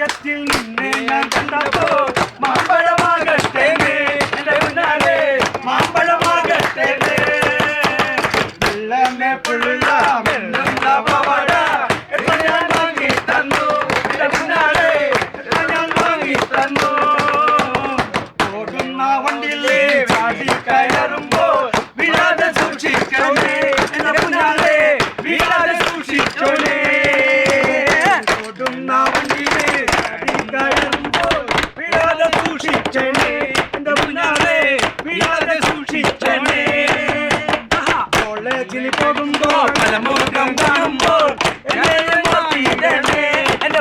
மாயத்தில் நின்று நான் கண்டதோ மாம்பழ തൊടുമ്പോൾ പലമുഖം കാണുമ്പോൾ എന്റെ